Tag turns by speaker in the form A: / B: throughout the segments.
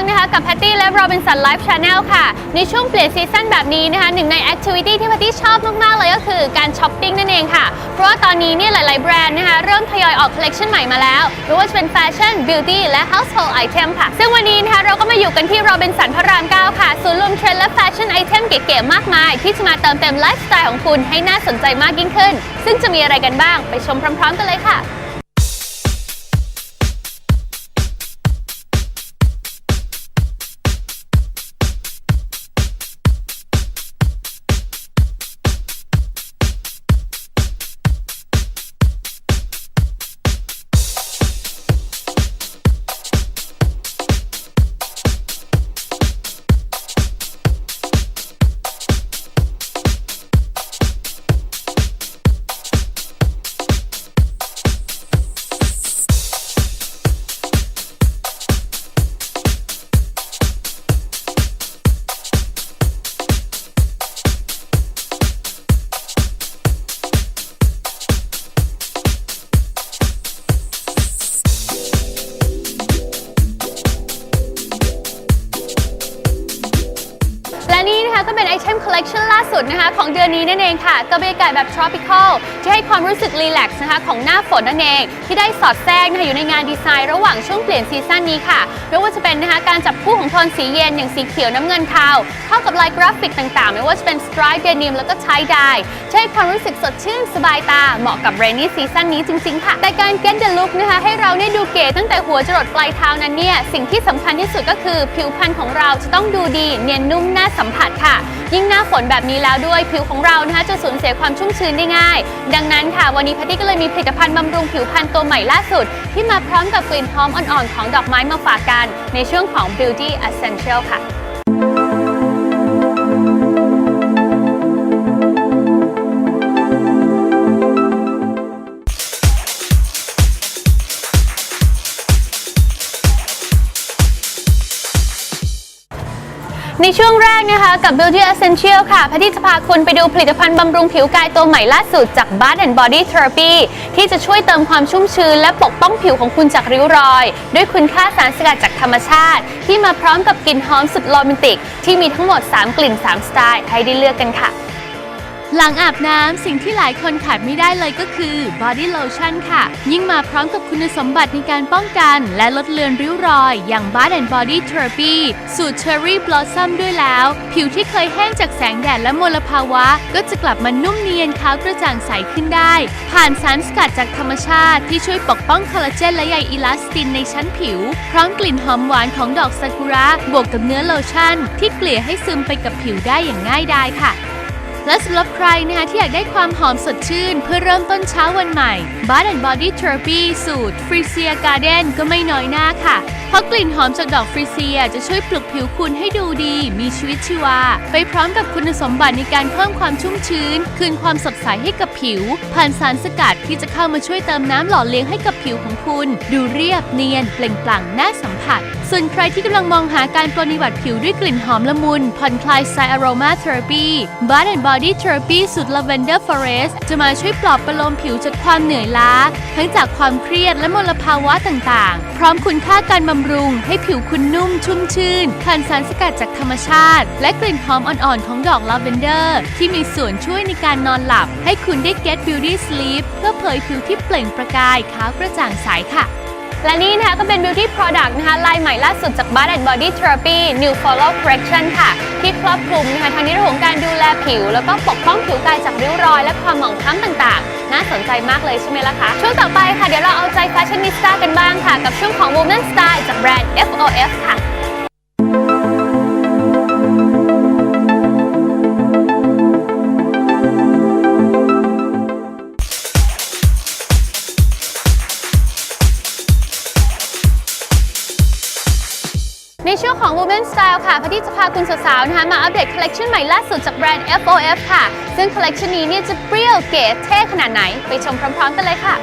A: งนะคะกับแพตตี้และโรบินสันไลฟ์ชาแนลค่ะ ในช่วงเปลี่ยนซีซั่นแบบนี้นะคะหนึ่งในแอคทิวิตี้ที่แพตตี้ชอบมาก ๆ เลยก็คือการช้อปปิ้งนั่นเองค่ะ เพราะว่าตอนนี้เนี่ยหลาย ๆ แบรนด์นะคะเริ่มทยอยออกคอลเลคชันใหม่มาแล้วไม่ว่าจะเป็นแฟชั่นบิวตี้และ household item ค่ะ ซึ่งวันนี้นะคะเราก็มาอยู่กันที่โรบินสันพระราม 9 ค่ะศูนย์รวมเทรนด์และแฟชั่นไอเทมเก๋ ๆ มากมาย ที่จะมาเติมเต็มไลฟ์สไตล์ของคุณให้น่าสนใจมากยิ่งขึ้น ซึ่งจะมีอะไรกันบ้างไปชมพร้อม ๆ กันเลยค่ะ ดือนนี้นั่นเองค่ะกับบรรยากาศแบบ tropical ที่ให้ความรู้สึกรีแลกซ์นะคะของหน้าฝนนั่นเอง ที่ได้สอดแทรกนะคะอยู่ในงานดีไซน์ระหว่างช่วงเปลี่ยนซีซั่นนี้ค่ะไม่ว่าจะเป็นนะคะการจับคู่ของโทนสีเย็นอย่างสีเขียวน้ำเงินเทาเข้ากับลายกราฟิกต่างๆ ไม่ว่าจะเป็น stripe denim แล้วก็ tie dye จะให้ความรู้สึกสดชื่นสบายตาเหมาะกับ rainy season นี้จริงๆค่ะ แต่การ get the look นะคะให้เราเนี่ยดูเก๋ตั้งแต่หัวจรดปลายเท้านั้นเนี่ยสิ่งที่สำคัญที่สุดก็คือผิวพรรณของเราจะต้องดูดีเนียนนุ่มน่าสัมผัสค่ะ ยิ่งหน้าฝนแบบนี้แล้วด้วยผิวของเรานะคะจะสูญเสียความชุ่มชื้นได้ง่ายดังนั้นค่ะ วันนี้แพตตี้ก็เลยมีผลิตภัณฑ์บำรุงผิวพรรณตัวใหม่ล่าสุด ที่มาพร้อมกับกลิ่นหอมอ่อนๆของดอกไม้มาฝากกัน ในช่วงของ Beauty Essential ค่ะ ในช่วงแรกนะคะกับ Beauty Essential ค่ะแพที่จะพาคุณไปดูผลิตภัณฑ์บำรุงผิวกายตัวใหม่ล่าสุดจาก Bath and Body Therapy ที่จะช่วยเติมความชุ่มชื้นและปกป้องผิวของคุณจากริ้วรอย ด้วยคุณค่าสารสกัดจากธรรมชาติ ที่มาพร้อมกับกลิ่นหอมสุดโรแมนติก ที่มีทั้งหมด 3 กลิ่น 3 สไตล์ ให้ได้เลือกกันค่ะ หลังอาบน้ำสิ่งที่หลายคนขาดไม่ได้เลยก็คือ Body Lotion ค่ะ ยิ่งมาพร้อมกับคุณสมบัติในการป้องกัน และลดเลือนริ้วรอยอย่าง Bath and Body Therapy สูตร Cherry Blossom ด้วยแล้ว ผิวที่เคยแห้งจากแสงแดดและมลภาวะ ก็จะกลับมานุ่มเนียนขาวกระจ่างใสขึ้นได้ ผ่านสารสกัดจากธรรมชาติที่ช่วยปกป้องคอลลาเจนและใยอิลาสตินในชั้นผิว พร้อมกลิ่นหอมหวานของดอกซากุระบวกกับเนื้อโลชั่น ที่เกลี่ยให้ซึมไปกับผิวได้อย่างง่ายดายค่ะ และสำหรับใครนะคะที่อยากได้ความหอมสดชื่น เพื่อเริ่มต้นเช้าวันใหม่ Bath and Body Therapy สูตร Frisia Garden ก็ไม่น้อยหน้าค่ะ เพราะกลิ่นหอมจากดอกฟรีเซียจะช่วยปลุกผิวคุณให้ดูดี มีชีวิตชีวา ไปพร้อมกับคุณสมบัติในการเพิ่มความชุ่มชื้น คืนความสดใสให้กับผิว ผ่านสารสกัดที่จะเข้ามาช่วยเติมน้ำหล่อเลี้ยงให้กับผิวของคุณ ดูเรียบเนียนเปล่งปลั่งน่าสัมผัส ส่วนใครที่กำลังมองหาการปรนนิบัติผิวด้วยกลิ่นหอมละมุน ผ่อนคลายสไตล์ Aroma Therapy Bath and Body Therapy สูตร Lavender Forest จะมาช่วยปลอบประโลมผิวจากความเหนื่อยล้า ทั้งจากความเครียดและมลภาวะต่างๆ พร้อมคุณค่าการบำรุง ให้ผิวคุณนุ่มชุ่มชื่นผ่านสารสกัดจากธรรมชาติ และกลิ่นหอมอ่อนๆ ของดอกลาเวนเดอร์ ที่มีส่วนช่วยในการนอนหลับ ให้คุณได้ get beauty sleep เพื่อเผยผิวที่เปล่งประกายขาวกระจ่างใสค่ะ และนี่นะคะก็เป็น beauty product นะคะลายใหม่ล่าสุดจาก Bath and Body Therapy New Follow Correction ค่ะ ที่ครอบคลุมนะคะทั้งในเรื่องของการดูแลผิว แล้วก็ปกป้องผิวกายจากริ้วรอย และความหมองคล้ำต่างๆ น่าสนใจมากเลยใช่ไหมล่ะคะ ช่วงต่อไปค่ะ เดี๋ยวเราเอาใจแฟชั่นนิสต้ากันบ้างค่ะ กับช่วงของ Woman Style จากแบรนด์ FOF ค่ะ แล้วค่ะพอดีจะพาคุณสาวๆนะคะมาอัปเดตคอลเลคชันใหม่ล่าสุดจากแบรนด์ FOF ค่ะ ซึ่งคอลเลคชันนี้เนี่ยจะเปรี้ยวเก๋เท่ขนาดไหน ไปชมพร้อมๆกันเลยค่ะ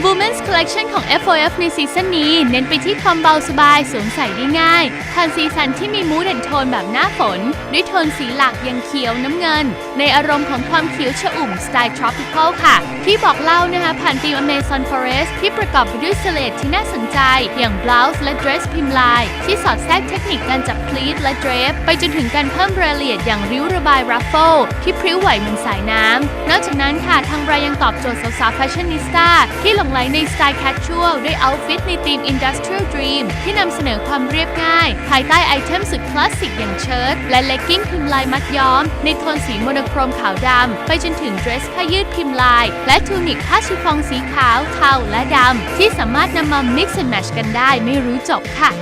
B: Women's Collection ของ FOF ในซีซั่นนี้ เน้นไปที่ความเบาสบายสวมใส่ได้ง่ายผ่านสีสันที่มีมูดแอนโทนแบบหน้าฝน ด้วยโทนสีหลักอย่างเขียวน้ำเงิน ในอารมณ์ของความเขียวชอุ่มสไตล์ tropical ค่ะ ที่บอกเล่านะคะผ่านธีม Amazon Forest ที่ประกอบไปด้วยสเลดที่น่าสนใจ อย่าง blouse และ dress พิมพ์ลาย ที่สอดแทรกเทคนิคการจับ pleat และ drape ไปจนถึงการเพิ่มรายละเอียดอย่างริ้วระบาย ruffle ที่พริ้วไหวเหมือนสายน้ำนอกจากนั้นค่ะทางแบรนด์ยังตอบโจทย์สาวๆแฟชั่นนิสต้าที่ลงไหลในสไตล์ casual ด้วย outfit ในธีม industrial dream ที่นำเสนอความเรียบง่าย ภายใต้ไอเทมสุดคลาสสิกอย่างเชิ้ตและเลกกิ้งพิมพ์ลายมัดย้อม ในโทนสีโมโนโครมขาวดำ ไปจนถึงเดรสผ้ายืดพิมพ์ลาย และทูนิกผ้าชิฟองสีขาว เทาและดำ ที่สามารถนำมา mix and match กันได้ไม่รู้จบค่ะ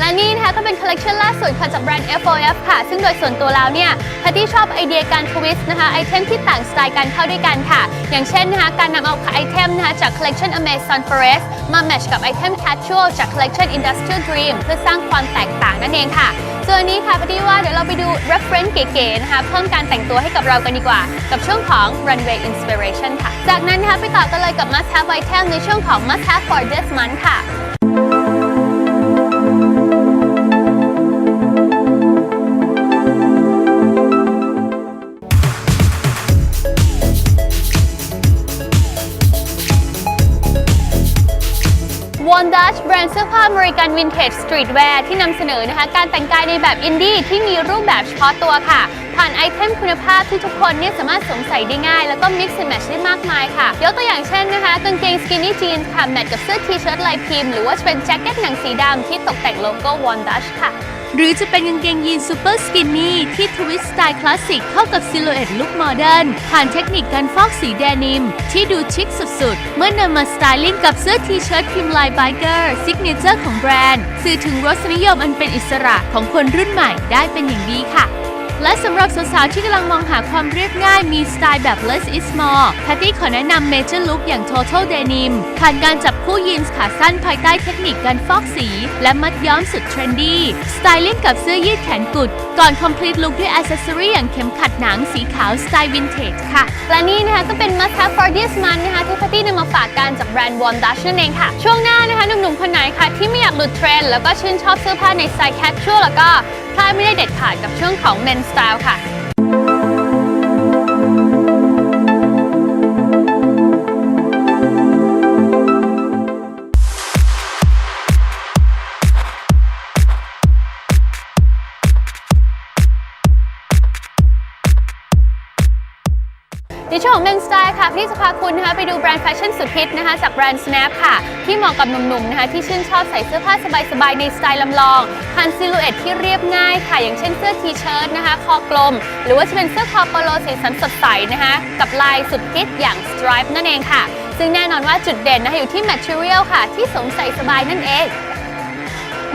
A: และนี่นะคะก็เป็นคอลเลกชันล่าสุดค่ะจากแบรนด์ FOF ค่ะ ซึ่งโดยส่วนตัวแล้วเนี่ยแพทตี้ชอบไอเดียการทวิสต์นะคะไอเทมที่ต่างสไตล์กันเข้าด้วยกันค่ะ อย่างเช่นนะคะการนำเอาไอเทมนะคะจากคอลเลกชัน Amazon Forest มาแมทช์กับไอเทม Casual จากคอลเลกชัน Industrial Dream เพื่อสร้างความแตกต่างนั่นเองค่ะส่วนอันนี้ค่ะพอดีว่าเดี๋ยวเราไปดู reference เก๋ๆนะคะ เพิ่มการแต่งตัวให้กับเรากันดีกว่า กับช่วงของ runway inspiration ค่ะ จากนั้นนะคะไปต่อกันเลยกับ must have item ในช่วงของ must have for this month ค่ะ รนด์เสื้อผ้าอเมริกันวินเทจสตรีทแวร์ที่นำเสนอนะคะ การแต่งกายในแบบอินดี้ที่มีรูปแบบเฉพาะตัวค่ะ ผ่านไอเทมคุณภาพที่ทุกคนเนี่ยสามารถสวมใส่ได้ง่าย แล้วก็มิกซ์แมทช์ได้มากมายค่ะ ยกตัวอย่างเช่นนะคะกางเกงสกินนี่จีนค่ะแมทกับเสื้อทีเชิ้ตลายพิมพ์หรือว่าจะเป็นแจ็คเก็ตหนังสีดำที่ตกแต่งโลโก้วอนดัชค่ะ
B: หรือจะเป็นกางเกงยีนซูเปอร์สกินนี่ที่ทวิสต์สไตล์คลาสสิกเข้ากับซิลูเอตลุคโมเดิร์นผ่านเทคนิคการฟอกสีแดนิม ที่ดูชิคสุดๆ เมื่อนำมาสไตลิ่งกับเสื้อทีเชิ้ตพิมพ์ลายไบเกอร์ซิกเนเจอร์ของแบรนด์ สื่อถึงรสนิยมอันเป็นอิสระของคนรุ่นใหม่ได้เป็นอย่างดีค่ะ และสำหรับสาวๆที่กำลังมองหาความเรียบง่ายมีสไตล์แบบ less is more แพตตี้ขอแนะนำเมเจอร์ลุคอย่าง total denim ผ่านการจับคู่ยีนส์ขาสั้นภายใต้เทคนิคการฟอกสี และมัดย้อมสุดเทรนดี้สไตลิ่งกับเสื้อยืดแขนกุด ก่อน complete look ด้วยอ c เซสซอรีอย่างเข็มขัดหนังสีขาวสไตล์วินเทจค่ะ
A: และนี่นะคะก็เป็น must have for this month นะคะที่แพตตี้นำมาฝากกันจากแบรนด์ w o n d a s h นั่นเองค่ะ ช่วงหน้านะคะหนุ่มๆคนไหนค่ะที่ไม่อยากหลุดเทรนด์แล้วก็ชื่นชอบเสื้อผ้าในสไตล์ casual แล้วก็ พลาดไม่ได้เด็ดขาดกับช่วงของ men style ค่ะ ในช่วงของ Men Style ค่ะพี่จะพาคุณนะคะไปดูแบรนด์แฟชั่นสุดฮิตนะคะจากแบรนด์ Snap ค่ะ ที่เหมาะกับหนุ่มๆนะคะที่ชื่นชอบใส่เสื้อผ้าสบายๆ ในสไตล์ลำลองผ่านซิลูเอตที่เรียบง่ายค่ะ อย่างเช่นเสื้อทีเชิ้ตนะคะคอกลม หรือว่าจะเป็นเสื้อคอโปโลสีสันสดใสนะคะกับลายสุดฮิตอย่าง Stripe นั่นเองค่ะ ซึ่งแน่นอนว่าจุดเด่นนะคะอยู่ที่ Material ค่ะ ที่สวมใส่สบายนั่นเอง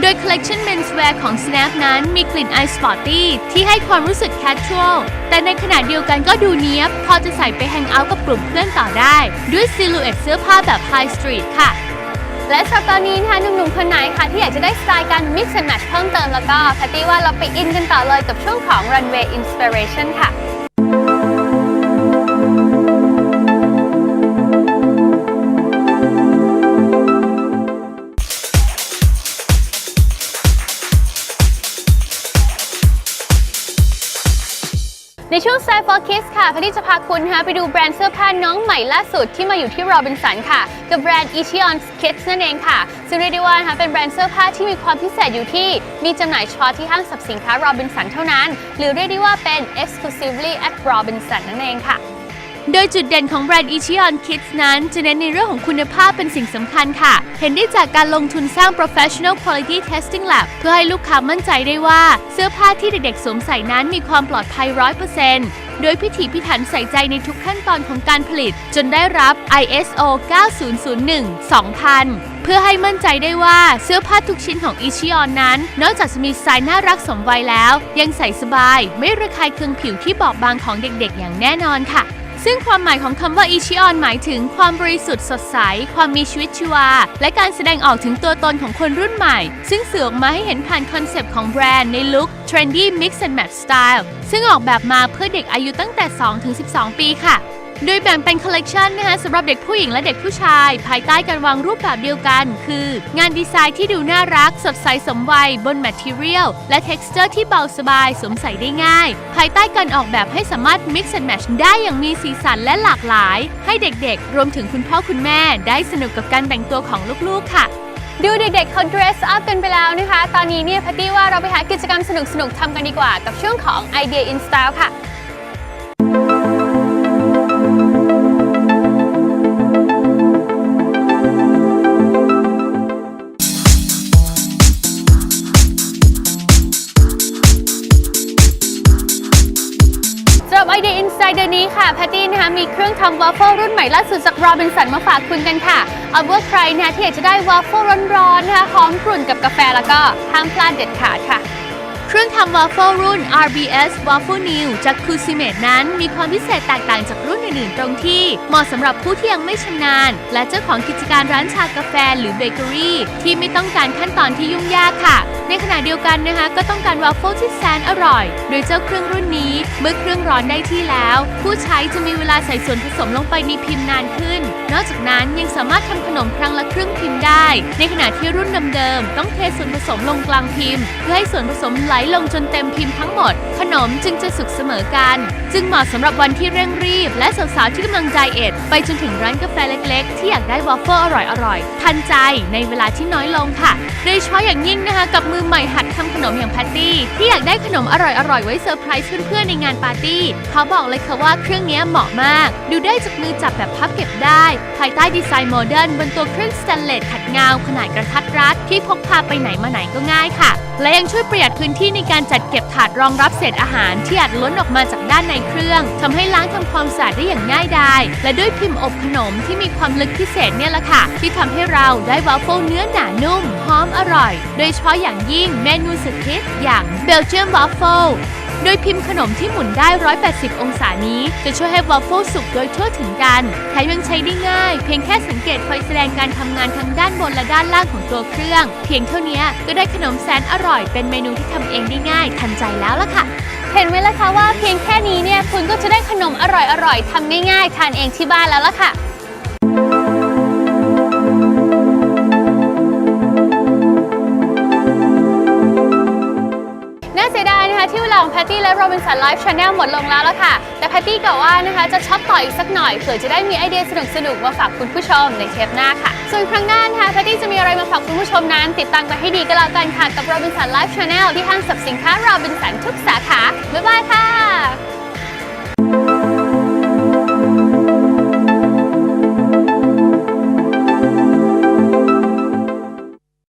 B: โดย Collection Menswear ของ Snap นั้นมีกลิ่นไอาย Sporty ที่ให้ความรู้สึก Casual แต่ในขณะเดียวกันก็ดูเนี้ยบ พอจะใส่ไปแฮงเอาท์กับกลุ่มเพื่อนต่อได้ ด้วยซิลูเอตเสื้อผ้าแบบ High Street ค่ะ
A: และสำหรับตอนนี้นะคะหนุ่มๆคนไหนค่ะ ที่อยากจะได้สไตล์การ mix and match เพิ่มเติมแล้วก็แพตตี้ว่าเราไปอินกันต่อเลยกับช่วงของ runway inspiration ค่ะ ช่วง Style for Kids ค่ะพอดีจะพาคุณนะคะไปดูแบรนด์เสื้อผ้าน้องใหม่ล่าสุดที่มาอยู่ที่ Robinson ค่ะ กับแบรนด์ Ichion Kids นั่นเองค่ะ ซึ่งเรียกได้ว่านะคะเป็นแบรนด์เสื้อผ้าที่มีความพิเศษอยู่ที่มีจำหน่ายเฉพาะที่ห้างสรรพสินค้า Robinson เท่านั้น หรือเรียกได้ว่าเป็น exclusively at Robinson นั่นเองค่ะ
B: โดยจุดเด่นของแบรนด์ Ichion Kids นั้น จะเน้นในเรื่องของคุณภาพเป็นสิ่งสำคัญค่ะ เห็นได้จากการลงทุนสร้าง professional quality testing lab เพื่อให้ลูกค้ามั่นใจได้ว่า เสื้อผ้าที่เด็กๆสวมใส่นั้นมีความปลอดภัย 100%โดยพิถีพิถันใส่ใจในทุกขั้นตอนของการผลิต จนได้รับ ISO 9001-2000 เพื่อให้มั่นใจได้ว่าเสื้อผ้าทุกชิ้นของ Ichion นั้น นอกจากจะมีสไตล์น่ารักสมวัยแล้ว ยังใส่สบาย ไม่ระคายเคืองผิวที่บอบบางของเด็กๆ อย่างแน่นอนค่ะ ซึ่งความหมายของคำว่าอิชิออนหมายถึงความบริสุทธิ์สดใส ความมีชีวิตชีวา และการแสดงออกถึงตัวตนของคนรุ่นใหม่ ซึ่งสื่อออกมาให้เห็นผ่านคอนเซปต์ของแบรนด์ในลุค Trendy Mix and Match Style ซึ่งออกแบบมาเพื่อเด็กอายุตั้งแต่ 2-12 ปีค่ะ โดยแบ่งเป็นคอลเลกชันนะคะสำหรับเด็กผู้หญิงและเด็กผู้ชาย ภายใต้การวางรูปแบบเดียวกัน คือ งานดีไซน์ที่ดูน่ารัก สดใสสมวัย บนแมทเทียลและ t e x t อร์ที่เบาสบายสวมใส่ได้ง่าย ภายใต้การออกแบบให้สามารถ mix and match ได้อย่างมีสีสันและหลากหลาย ให้เด็กๆ รวมถึงคุณพ่อคุณแม่ ได้สนุกกับการแต่งตัวของลูกๆค่ะ
A: ดูเด็กๆเขา dress up กันไปแล้วนะคะ ตอนนี้เนี่ยแพตตี้ว่าเราไปหากิจกรรมสนุกๆทำกันดีกว่า กับช่วงของ Idea in Style ค่ะ สำหรับ Idea Inside เดอร์นี้ค่ะแพตตี้นะคะมีเครื่องทำวาฟเฟิลรุ่นใหม่ล่าสุดจากโรบินสันมาฝากคุณกันค่ะ เอาว่าใครนะที่อยากจะได้วาฟเฟิลร้อนๆนะคะหอมกลุ่นกับกาแฟแล้วก็ห้ามพลาดเด็ดขาดค่ะ
B: เครื่องทำวาฟเฟิลรุ่น RBS Waffle New จาก c u s i m a t e นั้น มีความพิเศษแตกต่างจากรุ่นอื่นๆ ตรงที่ เหมาะสำหรับผู้ที่ยังไม่ชำนาญ และเจ้าของกิจการร้านชากาแฟหรือเบเกอรี่ที่ไม่ต้องการขั้นตอนที่ยุ่งยากค่ะ ในขณะเดียวกันนะคะ ก็ต้องการวาฟเฟิลที่แสนอร่อย โดยเจ้าเครื่องรุ่นนี้ เมื่อเครื่องร้อนได้ที่แล้ว ผู้ใช้จะมีเวลาใส่ส่วนผสมลงไปในพิมพ์นานขึ้น นอกจากนั้นยังสามารถทำขนมครั้งละครึ่งพิมพ์ได้ ในขณะที่รุ่นเดิมๆต้องเทส่วนผสมลงกลางพิมพ์เพื่อให้ส่วนผสมไหลลงจนเต็มพิมพ์ทั้งหมด ขนมจึงจะสุกเสมอกัน จึงเหมาะสำหรับวันที่เร่งรีบ และสาวๆที่กำลังใจเอ็ดไปจนถึงร้านกาแฟเล็กๆ ที่อยากได้วอฟเฟิลอร่อยๆทันใจในเวลาที่น้อยลงค่ะ โดยเฉพาะอย่างยิ่งนะคะ กับมือใหม่หัดทำขนมอย่างแพตตี้ ที่อยากได้ขนมอร่อยๆ ไว้เซอร์ไพรส์เพื่อนๆในงานปาร์ตี้เขาบอกเลยค่ะว่าเครื่องนี้เหมาะมาก ดูได้จากมือจับแบบพับเก็บได้ ภายใต้ดีไซน์โมเดิร์นบนตัวเครื่องสแตนเลสขัดเงาขนาดกระทัดรัดที่พกพาไปไหนมาไหนก็ง่ายค่ะ และยังช่วยประหยัดพื้นที่ที่ในการจัดเก็บถาดรองรับเศษอาหารที่อาจล้นออกมาจากด้านในเครื่องทำให้ล้างทำความสะอาดได้อย่างง่ายดาย และด้วยพิมพ์อบขนมที่มีความลึกพิเศษเนี่ยแหละค่ะ ที่ทำให้เราได้วาฟเฟิลเนื้อหนานุ่ม หอมอร่อย โดยเฉพาะอย่างยิ่งเมนูสุดฮิตอย่างเบลเจียมวาฟเฟิล ดยพิมพ์ขนมที่หมุนได้ 180 องศานี้ จะช่วยให้วอฟเฟิลสุกโดยทั่วถึงกันแถมยังใช้ได้ง่าย เพียงแค่สังเกตไฟแสดงการทำงานทั้งด้านบนและด้านล่างของตัวเครื่อง เพียงเท่านี้ก็ได้ขนมแสนอร่อย เป็นเมนูที่ทำเองได้ง่าย ทันใจแล้วล่ะค่ะ
A: เห็นไหมล่ะคะว่าเพียงแค่นี้เนี่ยคุณก็จะได้ขนมอร่อยๆทำง่ายๆ ทานเองที่บ้านแล้วล่ะค่ะ ที่เวลาของแพตตี้และโรบินสันไลฟ์ชาแนลหมดลงแล้วละค่ะ แต่แพตตี้กะวว่านะคะจะช็อปต่ออีกสักหน่อยเผื่อจะได้มีไอเดียสนุกๆมาฝากคุณผู้ชมในเทปหน้าค่ะ ส่วนครั้งหน้านะคะแพตตี้จะมีอะไรมาฝากคุณผู้ชมนั้น ติดตามกันให้ดีก็แล้วกันค่ะกับโรบินสันไลฟ์ชาแนลที่ห้างสรรพสินค้าโรบินสันทุกสาขาบ๊ายบายค่ะ